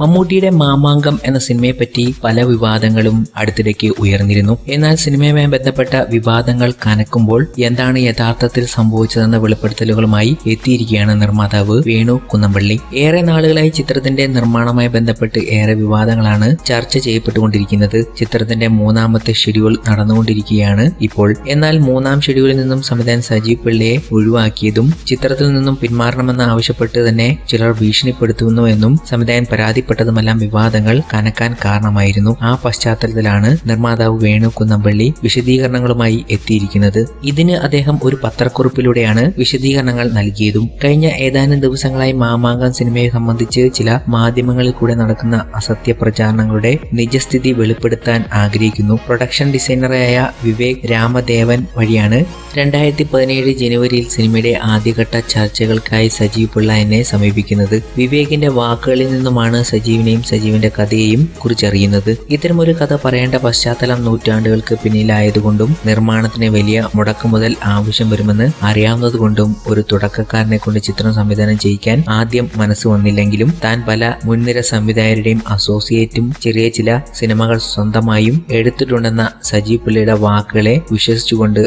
മമ്മൂട്ടിയുടെ മാമാങ്കം എന്ന സിനിമയെ പറ്റി പല വിവാദങ്ങളും അടുത്തിടയ്ക്ക് ഉയർന്നിരുന്നു. എന്നാൽ സിനിമയുമായി ബന്ധപ്പെട്ട വിവാദങ്ങൾ കനക്കുമ്പോൾ എന്താണ് യഥാർത്ഥത്തിൽ സംഭവിച്ചതെന്ന വെളിപ്പെടുത്തലുകളുമായി എത്തിയിരിക്കുകയാണ് നിർമ്മാതാവ് വേണു കുന്നമ്പള്ളി. ഏറെ നാളുകളായി ചിത്രത്തിന്റെ നിർമ്മാണവുമായി ബന്ധപ്പെട്ട് ഏറെ വിവാദങ്ങളാണ് ചർച്ച ചെയ്യപ്പെട്ടുകൊണ്ടിരിക്കുന്നത്. ചിത്രത്തിന്റെ മൂന്നാമത്തെ ഷെഡ്യൂൾ നടന്നുകൊണ്ടിരിക്കുകയാണ് ഇപ്പോൾ. എന്നാൽ മൂന്നാം ഷെഡ്യൂളിൽ നിന്നും സംവിധായകൻ സജീവ് പിള്ളയെ ഒഴിവാക്കിയതും ചിത്രത്തിൽ നിന്നും പിന്മാറണമെന്ന് ആവശ്യപ്പെട്ട് തന്നെ ചിലർ ഭീഷണിപ്പെടുത്തുന്നു എന്നും സംവിധായകൻ പരാതിപ്പെട്ടതുമെല്ലാം വിവാദങ്ങൾ കനക്കാൻ കാരണമായിരുന്നു. ആ പശ്ചാത്തലത്തിലാണ് നിർമ്മാതാവ് വേണു കുന്നംപള്ളി വിശദീകരണങ്ങളുമായി എത്തിയിരിക്കുന്നത്. ഇതിന് അദ്ദേഹം ഒരു പത്രക്കുറിപ്പിലൂടെയാണ് വിശദീകരണങ്ങൾ നൽകിയതും. കഴിഞ്ഞ ഏതാനും ദിവസങ്ങളായി മാമാങ്കം സിനിമയെ സംബന്ധിച്ച് ചില മാധ്യമങ്ങളിൽ കൂടെ നടക്കുന്ന അസത്യ പ്രചാരണങ്ങളുടെ നിജസ്ഥിതി വെളിപ്പെടുത്താൻ ആഗ്രഹിക്കുന്നു. പ്രൊഡക്ഷൻ ഡിസൈനറായ വിവേക് രാമദേവൻ വഴിയാണ് രണ്ടായിരത്തി പതിനേഴ് ജനുവരിയിൽ സിനിമയുടെ ആദ്യഘട്ട ചർച്ചകൾക്കായി സജീവ് പിള്ള എന്നെ സമീപിക്കുന്നത് വിവേകിന്റെ വാക്കുകളിൽ നിന്നുമാണ് സജീവിനെയും സജീവിന്റെ കഥയെയും കുറിച്ചറിയുന്നത്. ഇത്തരമൊരു കഥ പറയേണ്ട പശ്ചാത്തലം നൂറ്റാണ്ടുകൾക്ക് പിന്നിലായതുകൊണ്ടും നിർമ്മാണത്തിന് വലിയ മുടക്കുമുതൽ ആവശ്യം വരുമെന്ന് അറിയാവുന്നതുകൊണ്ടും ഒരു തുടക്കക്കാരനെ കൊണ്ട് ചിത്രം സംവിധാനം ചെയ്യിക്കാൻ ആദ്യം മനസ്സ് വന്നില്ലെങ്കിലും താൻ പല മുൻനിര സംവിധായകരുടെയും അസോസിയേറ്റും ചെറിയ ചില സിനിമകൾ സ്വന്തമായും എടുത്തിട്ടുണ്ടെന്ന സജീവ് പിള്ളയുടെ വാക്കുകളെ വിശ്വസിച്ചുകൊണ്ട്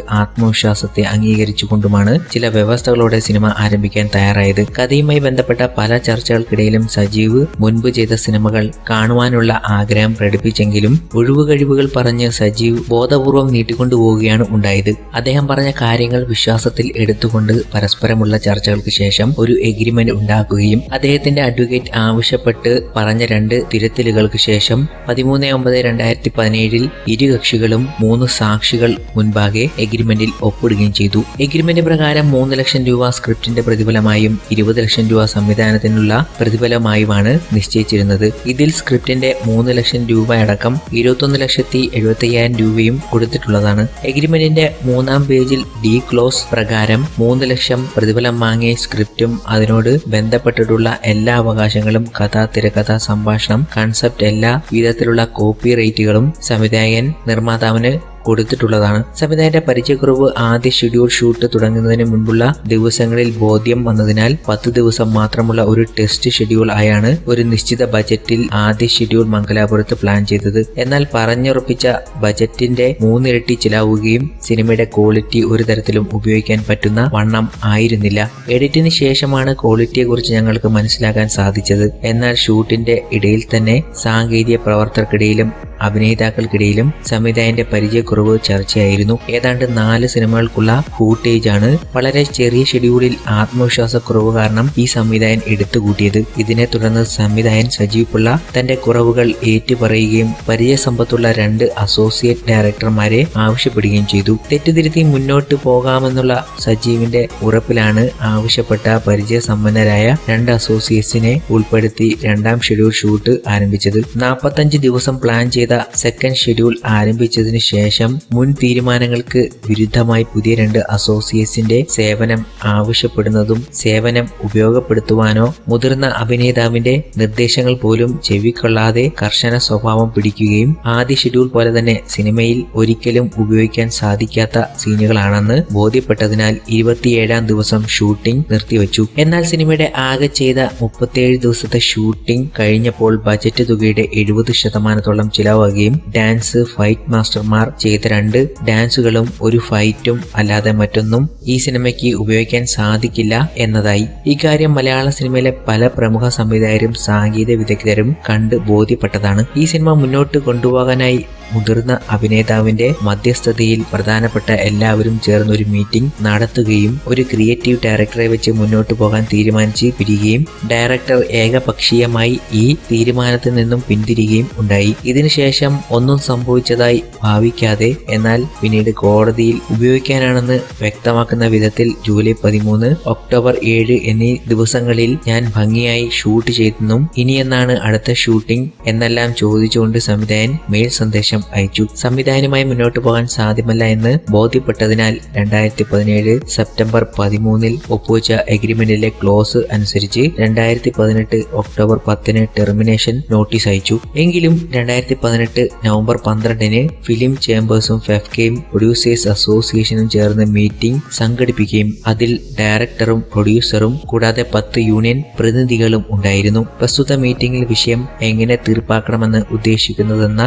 ആത്മവിശ്വാസത്തെ അംഗീകരിച്ചുകൊണ്ടുമാണ് ചില വ്യവസ്ഥകളോടെ സിനിമ ആരംഭിക്കാൻ തയ്യാറായത്. കഥയുമായി ബന്ധപ്പെട്ട പല ചർച്ചകൾക്കിടയിലും സജീവ് മുൻപ് ചെയ്ത സിനിമകൾ കാണുവാനുള്ള ആഗ്രഹം പ്രകടിപ്പിച്ചെങ്കിലും ഒഴിവ് കഴിവുകൾ പറഞ്ഞ് സജീവ് ബോധപൂർവം നീട്ടിക്കൊണ്ടുപോവുകയാണ് ഉണ്ടായത്. അദ്ദേഹം പറഞ്ഞ കാര്യങ്ങൾ വിശ്വാസത്തിൽ എടുത്തുകൊണ്ട് പരസ്പരമുള്ള ചർച്ചകൾക്ക് ശേഷം ഒരു എഗ്രിമെന്റ് ഉണ്ടാക്കുകയും അദ്ദേഹത്തിന്റെ അഡ്വക്കേറ്റ് ആവശ്യപ്പെട്ട് പറഞ്ഞ രണ്ട് തിരുത്തലുകൾക്ക് ശേഷം പതിമൂന്ന് ഒമ്പത് രണ്ടായിരത്തി പതിനേഴിൽ ഇരു കക്ഷികളും മൂന്ന് സാക്ഷികൾ മുൻപാകെ എഗ്രിമെന്റിൽ ഒപ്പിടുകയും ചെയ്തു. എഗ്രിമെന്റ് പ്രകാരം മൂന്ന് ലക്ഷം രൂപ സ്ക്രിപ്റ്റിന്റെ പ്രതിഫലമായും ഇരുപത് ലക്ഷം രൂപ സംവിധാനത്തിനുള്ള പ്രതിഫലമായുമാണ് നിശ്ചയിച്ചിരുന്നത്. ഇതിൽ സ്ക്രിപ്റ്റിന്റെ മൂന്ന് ലക്ഷം രൂപ അടക്കം ഇരുപത്തൊന്ന് ലക്ഷത്തി എഴുപത്തയ്യായിരം രൂപയും കൊടുത്തിട്ടുള്ളതാണ്. എഗ്രിമെന്റിന്റെ മൂന്നാം പേജിൽ ഡി ക്ലോസ് പ്രകാരം മൂന്ന് ലക്ഷം പ്രതിഫലം വാങ്ങിയ സ്ക്രിപ്റ്റും അതിനോട് ബന്ധപ്പെട്ടിട്ടുള്ള എല്ലാ അവകാശങ്ങളും കഥ തിരക്കഥ സംഭാഷണം കൺസെപ്റ്റ് എല്ലാ വിധത്തിലുള്ള കോപ്പി റൈറ്റുകളും സംവിധായകൻ നിർമ്മാതാവിന് കൊടുത്തിട്ടുള്ളതാണ്. സംവിധായകന്റെ പരിചയക്കുറവ് ആദ്യ ഷെഡ്യൂൾ ഷൂട്ട് തുടങ്ങുന്നതിന് മുൻപുള്ള ദിവസങ്ങളിൽ ബോധ്യം വന്നതിനാൽ പത്ത് ദിവസം മാത്രമുള്ള ഒരു ടെസ്റ്റ് ഷെഡ്യൂൾ ആയാണ് ഒരു നിശ്ചിത ബജറ്റിൽ ആദ്യ ഷെഡ്യൂൾ മംഗലാപുരത്ത് പ്ലാൻ ചെയ്തത്. എന്നാൽ പറഞ്ഞുറപ്പിച്ച ബജറ്റിന്റെ മൂന്നിരട്ടി ചിലവുകയും സിനിമയുടെ ക്വാളിറ്റി ഒരു തരത്തിലും ഉപയോഗിക്കാൻ പറ്റുന്ന വണ്ണം ആയിരുന്നില്ല. എഡിറ്റിന് ശേഷമാണ് ക്വാളിറ്റിയെക്കുറിച്ച് ഞങ്ങൾക്ക് മനസ്സിലാക്കാൻ സാധിച്ചത്. എന്നാൽ ഷൂട്ടിന്റെ ഇടയിൽ തന്നെ സാങ്കേതിക പ്രവർത്തകർക്കിടയിലും അഭിനേതാക്കൾക്കിടയിലും സംവിധായകന്റെ പരിചയക്കുറവ് ചർച്ചയായിരുന്നു. ഏതാണ്ട് നാല് സിനിമകൾക്കുള്ള ഫൂട്ടേജ് ആണ് വളരെ ചെറിയ ഷെഡ്യൂളിൽ ആത്മവിശ്വാസക്കുറവ് കാരണം ഈ സംവിധായകൻ എടുത്തുകൂട്ടിയത്. ഇതിനെ തുടർന്ന് സംവിധായൻ സജീവ് പിള്ള തന്റെ കുറവുകൾ ഏറ്റുപറയുകയും പരിചയസമ്പത്തുള്ള രണ്ട് അസോസിയേറ്റ് ഡയറക്ടർമാരെ ആവശ്യപ്പെടുകയും ചെയ്തു. തെറ്റുതിരുത്തി മുന്നോട്ട് പോകാമെന്നുള്ള സജീവിന്റെ ഉറപ്പിലാണ് ആവശ്യപ്പെട്ട പരിചയസമ്പന്നരായ രണ്ട് അസോസിയേറ്റ്സിനെ ഉൾപ്പെടുത്തി രണ്ടാം ഷെഡ്യൂൾ ഷൂട്ട് ആരംഭിച്ചത്. നാൽപ്പത്തഞ്ച് ദിവസം പ്ലാൻ ചെയ്ത സെക്കൻഡ് ഷെഡ്യൂൾ ആരംഭിച്ചതിനു ശേഷം മുൻ തീരുമാനങ്ങൾക്ക് വിരുദ്ധമായി പുതിയ രണ്ട് അസോസിയേറ്റ്സിന്റെ സേവനം ആവശ്യപ്പെടുന്നതും സേവനം ഉപയോഗപ്പെടുത്തുവാനോ മുതിർന്ന അഭിനേതാവിന്റെ നിർദ്ദേശങ്ങൾ പോലും ചെവിക്കൊള്ളാതെ കർശന സ്വഭാവം പിടിക്കുകയും ആദ്യ ഷെഡ്യൂൾ പോലെ തന്നെ സിനിമയിൽ ഒരിക്കലും ഉപയോഗിക്കാൻ സാധിക്കാത്ത സീനുകളാണെന്ന് ബോധ്യപ്പെട്ടതിനാൽ ഇരുപത്തിയേഴാം ദിവസം ഷൂട്ടിംഗ് നിർത്തിവച്ചു. എന്നാൽ സിനിമയുടെ ആകെ ചെയ്ത മുപ്പത്തിയേഴ് ദിവസത്തെ ഷൂട്ടിംഗ് കഴിഞ്ഞപ്പോൾ ബജറ്റ് തുകയുടെ എഴുപത് ശതമാനത്തോളം ചിലവാകുകയും ഡാൻസ് ഫൈറ്റ് മാസ്റ്റർമാർ ചെയ്ത രണ്ട് ഡാൻസുകളും ഒരു ഫൈറ്റും അല്ലാതെ മറ്റൊന്നും ഈ സിനിമയ്ക്ക് ഉപയോഗിക്കാൻ സാധിക്കില്ല എന്നതായി. ഇക്കാര്യം മലയാള സിനിമയിലെ പല പ്രമുഖ സംവിധായകരും സംഗീത വിദഗ്ധരും കണ്ട് ബോധ്യപ്പെട്ടതാണ്. ഈ സിനിമ മുന്നോട്ട് കൊണ്ടുപോകാനായി മുതിർന്ന അഭിനേതാവിന്റെ മധ്യസ്ഥതയിൽ പ്രധാനപ്പെട്ട എല്ലാവരും ചേർന്ന് ഒരു മീറ്റിംഗ് നടത്തുകയും ഒരു ക്രിയേറ്റീവ് ഡയറക്ടറെ വെച്ച് മുന്നോട്ട് പോകാൻ തീരുമാനിച്ച് പിരിയുകയും ഡയറക്ടർ ഏകപക്ഷീയമായി ഈ തീരുമാനത്തിൽ നിന്നും പിന്തിരികയും ഉണ്ടായി. ഇതിനുശേഷം ഒന്നും സംഭവിച്ചതായി ഭാവിക്കാതെ എന്നാൽ പിന്നീട് കോടതിയിൽ ഉപയോഗിക്കാനാണെന്ന് വ്യക്തമാക്കുന്ന വിധത്തിൽ ജൂലൈ പതിമൂന്ന് ഒക്ടോബർ ഏഴ് എന്നീ ദിവസങ്ങളിൽ ഞാൻ ഭംഗിയായി ഷൂട്ട് ചെയ്തെന്നും ഇനിയെന്നാണ് അടുത്ത ഷൂട്ടിംഗ് എന്നെല്ലാം ചോദിച്ചുകൊണ്ട് സംവിധായകൻ മെയിൽ സന്ദേശം സന്ദേശം അയച്ചു. സംവിധാനമായി മുന്നോട്ട് പോകാൻ സാധ്യമല്ല എന്ന് ബോധ്യപ്പെട്ടതിനാൽ രണ്ടായിരത്തി പതിനേഴ് സെപ്റ്റംബർ പതിമൂന്നിൽ ഒപ്പുവെച്ച എഗ്രിമെന്റിലെ ക്ലോസ് അനുസരിച്ച് രണ്ടായിരത്തി പതിനെട്ട് ഒക്ടോബർ പത്തിന് ടെർമിനേഷൻ നോട്ടീസ് അയച്ചു. എങ്കിലും രണ്ടായിരത്തി പതിനെട്ട് നവംബർ പന്ത്രണ്ടിന് ഫിലിം ചേംബേഴ്സും ഫെഫ്കയും പ്രൊഡ്യൂസേഴ്സ് അസോസിയേഷനും ചേർന്ന് മീറ്റിംഗ് സംഘടിപ്പിക്കുകയും അതിൽ ഡയറക്ടറും പ്രൊഡ്യൂസറും കൂടാതെ പത്ത് യൂണിയൻ പ്രതിനിധികളും ഉണ്ടായിരുന്നു. പ്രസ്തുത മീറ്റിംഗിൽ വിഷയം എങ്ങനെ തീർപ്പാക്കണമെന്ന് ഉദ്ദേശിക്കുന്നതെന്ന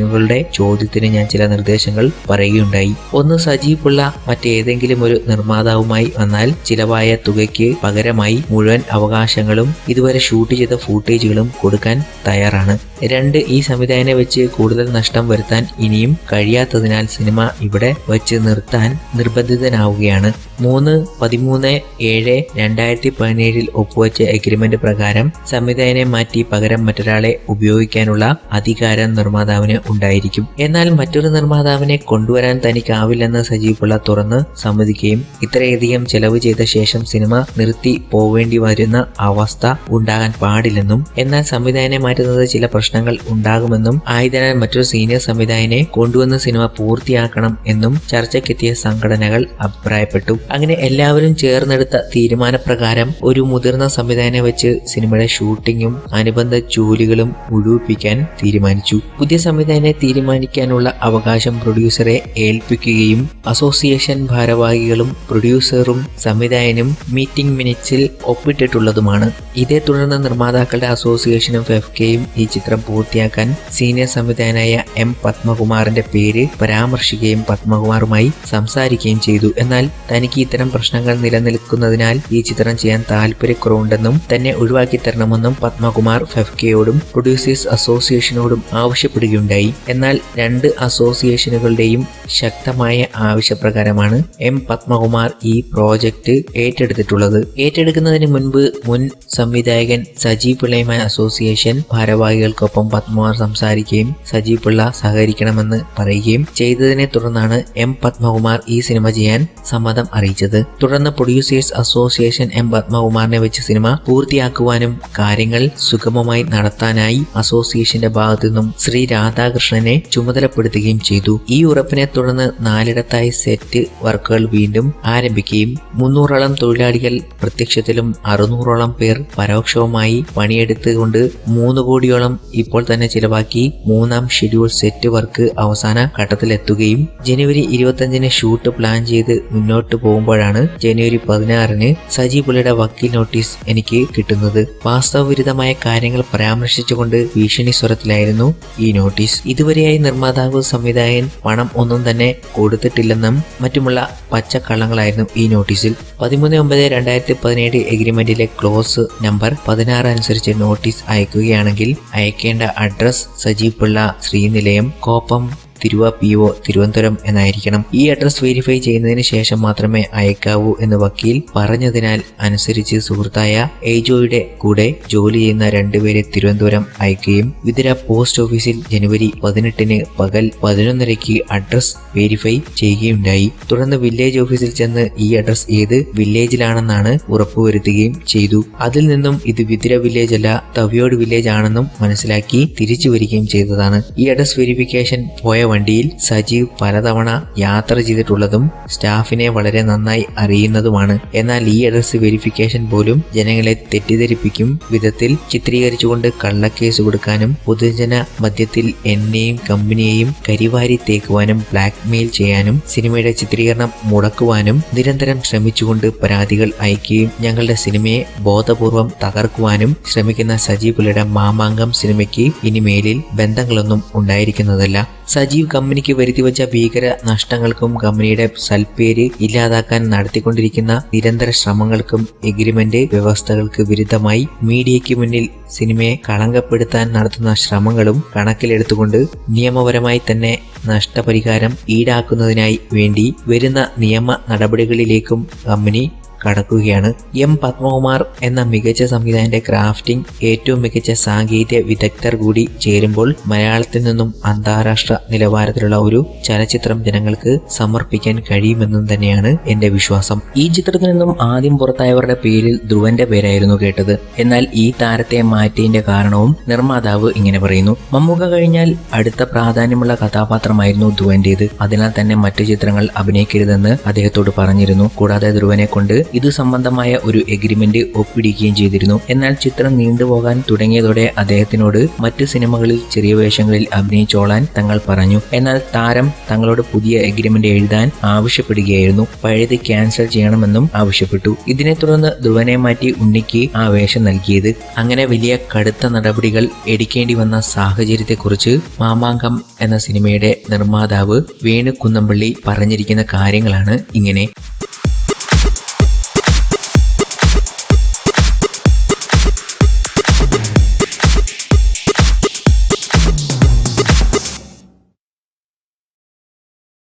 അസോസിയേഷനുകളുടെ ചോദ്യത്തിന് ഞാൻ ചില നിർദ്ദേശങ്ങൾ പറയുകയുണ്ടായി. ഒന്ന് സജീവ് പിള്ള മറ്റേതെങ്കിലും ഒരു നിർമ്മാതാവുമായി വന്നാൽ ചിലവായ തുകയ്ക്ക് പകരമായി മുഴുവൻ അവകാശങ്ങളും ഇതുവരെ ഷൂട്ട് ചെയ്ത ഫൂട്ടേജുകളും കൊടുക്കാൻ തയ്യാറാണ്. രണ്ട് ഈ സംവിധായകനെ വെച്ച് കൂടുതൽ നഷ്ടം വരുത്താൻ ഇനിയും കഴിയാത്തതിനാൽ സിനിമ ഇവിടെ വെച്ച് നിർത്താൻ നിർബന്ധിതനാവുകയാണ്. മൂന്ന് പതിമൂന്ന് ഏഴ് രണ്ടായിരത്തി പതിനേഴിൽ ഒപ്പുവെച്ച എഗ്രിമെന്റ് പ്രകാരം സംവിധായകനെ മാറ്റി പകരം മറ്റൊരാളെ ഉപയോഗിക്കാനുള്ള അധികാരം നിർമ്മാതാവിന് ഉണ്ടായിരിക്കും. എന്നാൽ മറ്റൊരു നിർമ്മാതാവിനെ കൊണ്ടുവരാൻ തനിക്കാവില്ലെന്ന് സജീവ് പിള്ള തുറന്ന് സമ്മതിക്കുകയും ഇത്രയധികം ചെലവ് ചെയ്ത ശേഷം സിനിമ നിർത്തി പോവേണ്ടി വരുന്ന അവസ്ഥ ഉണ്ടാകാൻ പാടില്ലെന്നും എന്നാൽ സംവിധായകനെ മാറ്റുന്നത് ചില പ്രശ്നങ്ങൾ ഉണ്ടാകുമെന്നും ആയതിനാൽ മറ്റൊരു സീനിയർ സംവിധായകനെ കൊണ്ടുവന്ന് സിനിമ പൂർത്തിയാക്കണം എന്നും ചർച്ചയ്ക്കെത്തിയ സംഘടനകൾ അഭിപ്രായപ്പെട്ടു. അങ്ങനെ എല്ലാവരും ചേർന്നെടുത്ത തീരുമാനപ്രകാരം ഒരു മുതിർന്ന സംവിധായകനെ വെച്ച് സിനിമയുടെ ഷൂട്ടിങ്ങും അനുബന്ധ ജോലികളും മുഴുവിപ്പിക്കാൻ തീരുമാനിച്ചു. പുതിയ സംവിധായകനെ തീരുമാനിക്കാനുള്ള അവകാശം പ്രൊഡ്യൂസറെ ഏൽപ്പിക്കുകയും അസോസിയേഷൻ ഭാരവാഹികളും പ്രൊഡ്യൂസറും സംവിധായകനും മീറ്റിംഗ് മിനിറ്റ്സിൽ ഒപ്പിട്ടിട്ടുള്ളതുമാണ്. ഇതേ തുടർന്ന് നിർമ്മാതാക്കളുടെ അസോസിയേഷനും എഫ് കെയും ഈ ചിത്രം പൂർത്തിയാക്കാൻ സീനിയർ സംവിധായകനായ എം പത്മകുമാറിന്റെ പേര് പരാമർശിക്കുകയും പത്മകുമാറുമായി സംസാരിക്കുകയും ചെയ്തു. എന്നാൽ തനിക്ക് ഇത്തരം പ്രശ്നങ്ങൾ നിലനിൽക്കുന്നതിനാൽ ഈ ചിത്രം ചെയ്യാൻ താല്പര്യക്കുറവുണ്ടെന്നും തന്നെ ഒഴിവാക്കി തരണമെന്നും പത്മകുമാർ ഫെഫ്കയോടും പ്രൊഡ്യൂസേഴ്സ് അസോസിയേഷനോടും ആവശ്യപ്പെടുകയുണ്ടായി. എന്നാൽ രണ്ട് അസോസിയേഷനുകളുടെയും ശക്തമായ ആവശ്യപ്രകാരമാണ് എം പത്മകുമാർ ഈ പ്രോജക്റ്റ് ഏറ്റെടുത്തിട്ടുള്ളത്. ഏറ്റെടുക്കുന്നതിന് മുൻപ് മുൻ സംവിധായകൻ സജീവ് പിള്ളയുമായ അസോസിയേഷൻ ഭാരവാഹികൾക്കൊപ്പം പത്മകുമാർ സംസാരിക്കുകയും സജീവ് പിള്ള സഹകരിക്കണമെന്ന് പറയുകയും ചെയ്തതിനെ തുടർന്നാണ് എം പത്മകുമാർ ഈ സിനിമ ചെയ്യാൻ സമ്മതം അറിയിച്ചത്. തുടർന്ന് പ്രൊഡ്യൂസേഴ്സ് അസോസിയേഷൻ എം പത്മകുമാറിനെ വെച്ച് സിനിമ പൂർത്തിയാക്കുവാനും കാര്യങ്ങൾ സുഗമമായി നടത്താനായി അസോസിയേഷന്റെ ഭാഗത്തു നിന്നും ശ്രീ രാധാകൃഷ്ണനെ ചുമതലപ്പെടുത്തുകയും ചെയ്തു. ഈ ഉറപ്പിനെ തുടർന്ന് നാലിടത്തായി സെറ്റ് വർക്കുകൾ വീണ്ടും ആരംഭിക്കുകയും മുന്നൂറോളം തൊഴിലാളികൾ പ്രത്യക്ഷത്തിലും അറുന്നൂറോളം പേർ പരോക്ഷവുമായി പണിയെടുത്തുകൊണ്ട് മൂന്ന് കോടിയോളം ഇപ്പോൾ തന്നെ ചിലവാക്കി മൂന്നാം ഷെഡ്യൂൾ സെറ്റ് വർക്ക് അവസാന ഘട്ടത്തിലെത്തുകയും ജനുവരി ഇരുപത്തഞ്ചിന് ഷൂട്ട് പ്ലാൻ ചെയ്ത് മുന്നോട്ട് പോകുമ്പോഴാണ് ജനുവരി പതിനാറിന് സജി പുള്ളിയുടെ വക്കീൽ നോട്ടീസ് എനിക്ക് കിട്ടുന്നത്. വാസ്തവവിരുദ്ധമായ കാര്യങ്ങൾ പരാമർശിച്ചുകൊണ്ട് ഭീഷണി സ്വരത്തിലായിരുന്നു ഈ നോട്ടീസ് ഇതുവരെയായി നിർമ്മാതാവ് സംവിധായകൻ പണം ഒന്നും തന്നെ കൊടുത്തിട്ടില്ലെന്നും മറ്റുമുള്ള പച്ചക്കള്ളങ്ങളായിരുന്നു ഈ നോട്ടീസിൽ. പതിമൂന്ന് ഒമ്പത് രണ്ടായിരത്തി പതിനേഴ് എഗ്രിമെന്റിലെ ക്ലോസ് നമ്പർ പതിനാറ് അനുസരിച്ച് നോട്ടീസ് അയക്കുകയാണെങ്കിൽ അയക്കേണ്ട അഡ്രസ് സജീവ് പിള്ള ശ്രീനിലയം കോപ്പം തിരുവ പി ഒ തിരുവനന്തപുരം എന്നായിരിക്കണം. ഈ അഡ്രസ് വെരിഫൈ ചെയ്യുന്നതിന് ശേഷം മാത്രമേ അയക്കാവൂ എന്ന് വക്കീൽ പറഞ്ഞതിനാൽ അനുസരിച്ച് സുഹൃത്തായ എയ്ജോയുടെ കൂടെ ജോലി ചെയ്യുന്ന രണ്ടുപേരെ തിരുവനന്തപുരം അയക്കുകയും വിതുര പോസ്റ്റ് ഓഫീസിൽ ജനുവരി പതിനെട്ടിന് പകൽ പതിനൊന്നരയ്ക്ക് അഡ്രസ് വെരിഫൈ ചെയ്യുകയുണ്ടായി. തുടർന്ന് വില്ലേജ് ഓഫീസിൽ ചെന്ന് ഈ അഡ്രസ് ഏത് വില്ലേജിലാണെന്നാണ് ഉറപ്പുവരുത്തുകയും ചെയ്തു. അതിൽ നിന്നും ഇത് വിതിര വില്ലേജ് അല്ല തവിയോട് വില്ലേജ് ആണെന്നും മനസ്സിലാക്കി തിരിച്ചു വരികയും ചെയ്തതാണ്. ഈ അഡ്രസ് വെരിഫിക്കേഷൻ പോയ വണ്ടിയിൽ സജീവ് പലതവണ യാത്ര ചെയ്തിട്ടുള്ളതും സ്റ്റാഫിനെ വളരെ നന്നായി അറിയുന്നതുമാണ്. എന്നാൽ ഈ അഡ്രസ് വെരിഫിക്കേഷൻ പോലും ജനങ്ങളെ തെറ്റിദ്ധരിപ്പിക്കും വിധത്തിൽ ചിത്രീകരിച്ചുകൊണ്ട് കള്ളക്കേസ് കൊടുക്കാനും പൊതുജന മധ്യത്തിൽ എന്നെയും കമ്പനിയെയും കരിവാരി തേക്കുവാനും ബ്ലാക്ക് മെയിൽ ചെയ്യാനും സിനിമയുടെ ചിത്രീകരണം മുടക്കുവാനും നിരന്തരം ശ്രമിച്ചുകൊണ്ട് പരാതികൾ അയക്കുകയും ഞങ്ങളുടെ സിനിമയെ ബോധപൂർവം തകർക്കുവാനും ശ്രമിക്കുന്ന സജീവ് പുള്ളിയുടെ മാമാങ്കം സിനിമയ്ക്ക് ഇനി മേലിൽ ബന്ധങ്ങളൊന്നും ഉണ്ടായിരിക്കുന്നതല്ല. സജീവ് കമ്പനിക്ക് വരുത്തിവച്ച ഭീകര നഷ്ടങ്ങൾക്കും കമ്പനിയുടെ സൽപ്പേര് ഇല്ലാതാക്കാൻ നടത്തിക്കൊണ്ടിരിക്കുന്ന നിരന്തര ശ്രമങ്ങൾക്കും എഗ്രിമെന്റ് വ്യവസ്ഥകൾക്ക് വിരുദ്ധമായി മീഡിയയ്ക്ക് മുന്നിൽ സിനിമയെ കളങ്കപ്പെടുത്താൻ നടത്തുന്ന ശ്രമങ്ങളും കണക്കിലെടുത്തുകൊണ്ട് നിയമപരമായി തന്നെ നഷ്ടപരിഹാരം ഈടാക്കുന്നതിനായി വേണ്ടി വരുന്ന നിയമ നടപടികളിലേക്കും കമ്പനി കടക്കുകയാണ്. എം പത്മകുമാർ എന്ന മികച്ച സംവിധായകന്റെ ക്രാഫ്റ്റിംഗ് ഏറ്റവും മികച്ച സാങ്കേതിക വിദഗ്ധർ കൂടി ചേരുമ്പോൾ മലയാളത്തിൽ നിന്നും അന്താരാഷ്ട്ര നിലവാരത്തിലുള്ള ഒരു ചലച്ചിത്രം ജനങ്ങൾക്ക് സമർപ്പിക്കാൻ കഴിയുമെന്നും തന്നെയാണ് എന്റെ വിശ്വാസം. ഈ ചിത്രത്തിൽ നിന്നും ആദ്യം പുറത്തായവരുടെ പേരിൽ ധ്രുവന്റെ പേരായിരുന്നു കേട്ടത്. എന്നാൽ ഈ താരത്തെ മാറ്റിയതിന്റെ കാരണവും നിർമ്മാതാവ് ഇങ്ങനെ പറയുന്നു. മമ്മൂക്ക കഴിഞ്ഞാൽ അടുത്ത പ്രാധാന്യമുള്ള കഥാപാത്രമായിരുന്നു ധ്രുവന്റേത്. അതിനാൽ തന്നെ മറ്റു ചിത്രങ്ങൾ അഭിനയിക്കരുതെന്ന് അദ്ദേഹത്തോട് പറഞ്ഞിരുന്നു. കൂടാതെ ധ്രുവനെ കൊണ്ട് ഇതു സംബന്ധമായ ഒരു എഗ്രിമെന്റ് ഒപ്പിടിക്കുകയും ചെയ്തിരുന്നു. എന്നാൽ ചിത്രം നീണ്ടുപോകാൻ തുടങ്ങിയതോടെ അദ്ദേഹത്തിനോട് മറ്റ് സിനിമകളിൽ ചെറിയ വേഷങ്ങളിൽ അഭിനയിച്ചോളാൻ തങ്ങൾ പറഞ്ഞു. എന്നാൽ താരം തങ്ങളോട് പുതിയ എഗ്രിമെന്റ് എഴുതാൻ ആവശ്യപ്പെടുകയായിരുന്നു. പഴയത് ക്യാൻസൽ ചെയ്യണമെന്നും ആവശ്യപ്പെട്ടു. ഇതിനെ തുടർന്ന് ധ്രുവനെ മാറ്റി ഉണ്ണിക്ക് ആ വേഷം നൽകിയത്. അങ്ങനെ വലിയ കടുത്ത നടപടികൾ എടുക്കേണ്ടി വന്ന സാഹചര്യത്തെക്കുറിച്ച് മാമാങ്കം എന്ന സിനിമയുടെ നിർമ്മാതാവ് വേണു കുന്നമ്പള്ളി പറഞ്ഞിരിക്കുന്ന കാര്യങ്ങളാണ് ഇങ്ങനെ.